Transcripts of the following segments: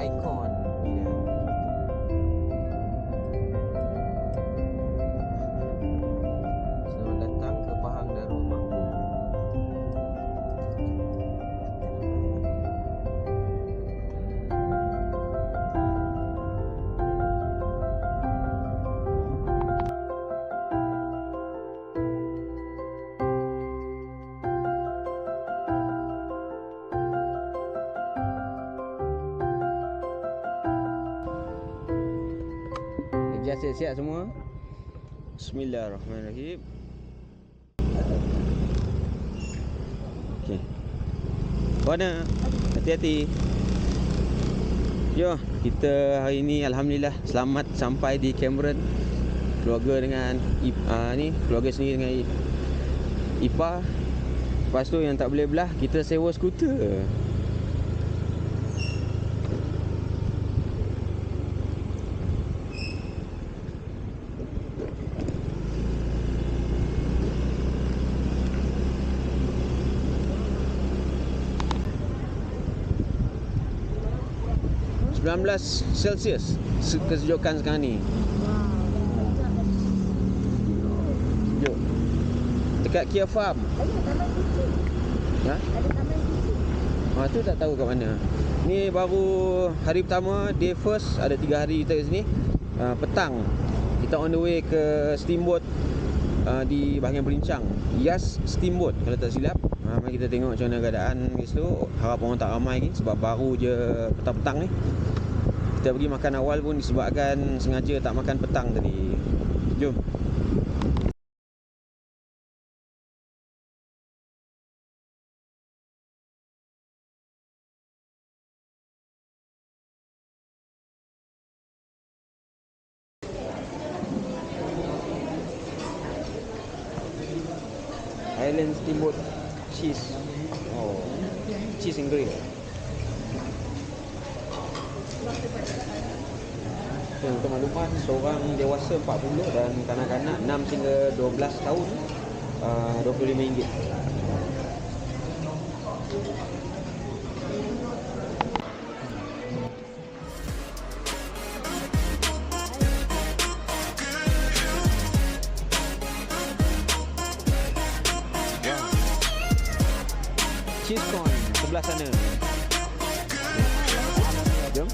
Icon Kerja siap-siap semua. Bismillahirrahmanirrahim. Okey. Mana? Hati-hati. Yo, kita hari ni alhamdulillah selamat sampai di Cameron. Keluarga dengan uh, ni, keluarga sendiri dengan Ipa. Lepas tu yang tak boleh belah, kita sewa skuter. 19 Celsius se- kesejukan sekarang ni. Sejuk. Dekat Kia Farm. Ha? Ha tu tak tahu kat mana. Ni baru hari pertama, day first ada 3 hari kita kat sini. Uh, petang kita on the way ke steamboat uh, di bahagian Berincang. Yas Steamboat kalau tak silap. Ha, mari kita tengok macam mana keadaan kat situ. Harap orang tak ramai lagi sebab baru je petang-petang ni. Kita pergi makan awal pun disebabkan sengaja tak makan petang tadi. Jom. Island Steamboat Cheese. Oh. Cheese and grill. Okay, untuk makluman, seorang dewasa 40 dan kanak-kanak 6 hingga 12 tahun uh, RM25. Cheese corn sebelah sana. Jom.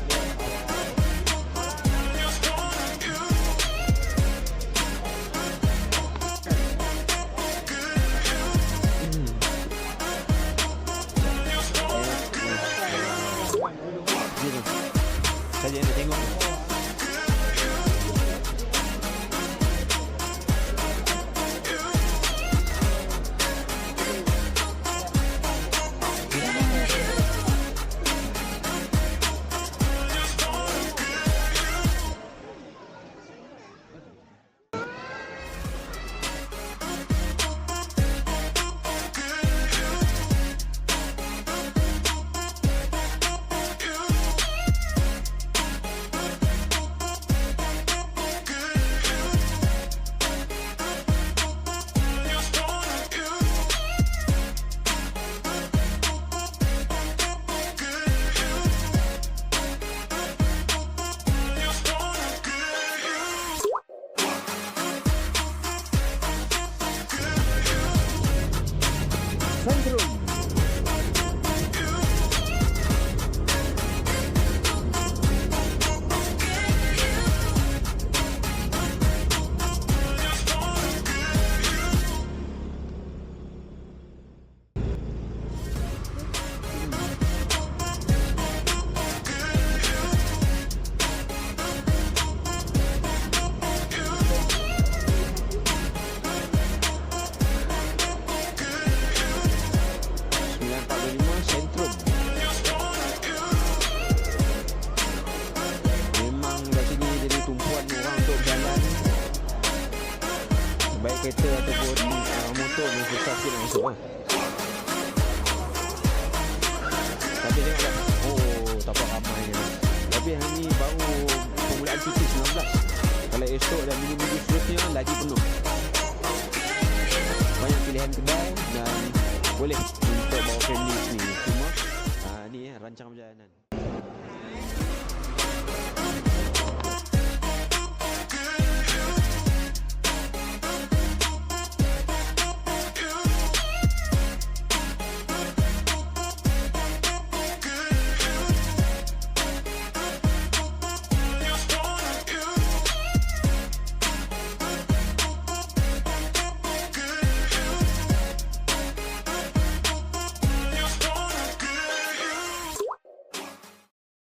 Sini. Saja nak tengok. Kereta ataupun uh, motor pun susah sikit nak masuk kan. Tapi tengok kan. Oh, tak apa ramai je. Tapi hari ni baru permulaan cuti 19. Kalau esok dan minggu-minggu seterusnya lagi penuh. Banyak pilihan kedai dan boleh untuk bawa family sini. Cuma uh, ni eh, rancang perjalanan.